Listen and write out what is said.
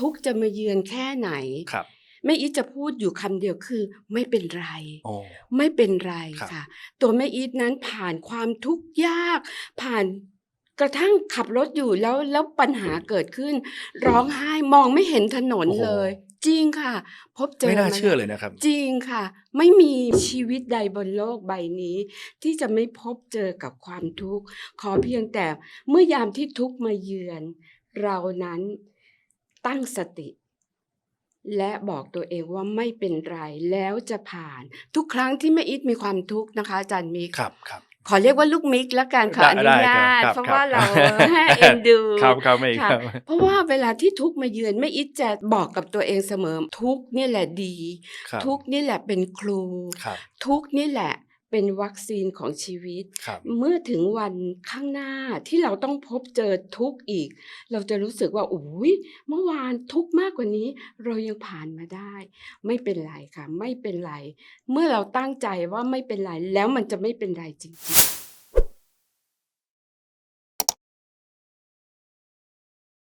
ทุกข์จะมาเยือนแค่ไหนครับแม่อีทจะพูดอยู่คำเดียวคือ ไม่เป็นไรโอ้ไม่เป็นไรครับค่ะ ตัวแม่อีทนั้นผ่านความทุกข์ยาก ผ่านกระทั่งขับรถอยู่แล้วแล้วปัญหาเกิดขึ้น ร้องไห้มองไม่เห็นถนนเลย จริงค่ะ พบเจอไม่น่ามาเชื่อเลยนะครับ จริงค่ะ ไม่มีชีวิตใดบนโลกใบนี้ ที่จะไม่พบเจอกับความทุกข์ ขอเพียงแต่เมื่อยามที่ทุกข์มาเยือน เรานั้น ตั้งสติ และบอกตัวเองว่าไม่เป็นไรแล้วจะผ่าน ทุกครั้งที่แม่อิทมีความทุกข์นะคะอาจารย์มิกครับครับขอเรียกว่าลูกมิกแล้วกันขออนุได้ญาตครับเพราะครับว่าเราครับเอ็นดูครับครับไม่ค่ะครับ เพราะว่าเวลาที่ทุกข์มาเยือนแม่อิทจะบอกกับตัวเองเสมอ ทุกข์นี่แหละดีครับทุกข์นี่แหละเป็นครูครับทุกข์นี่แหละ เป็นวัคซีนของชีวิตครับเมื่อถึงวันข้างหน้าที่เราต้องพบเจอทุกข์อีก เราจะรู้สึกว่าอุ้ยเมื่อวานทุกข์มากกว่านี้ เรายังผ่านมาได้ ไม่เป็นไรค่ะ ไม่เป็นไร เมื่อเราตั้งใจว่าไม่เป็นไร แล้วมันจะไม่เป็นไรจริงๆ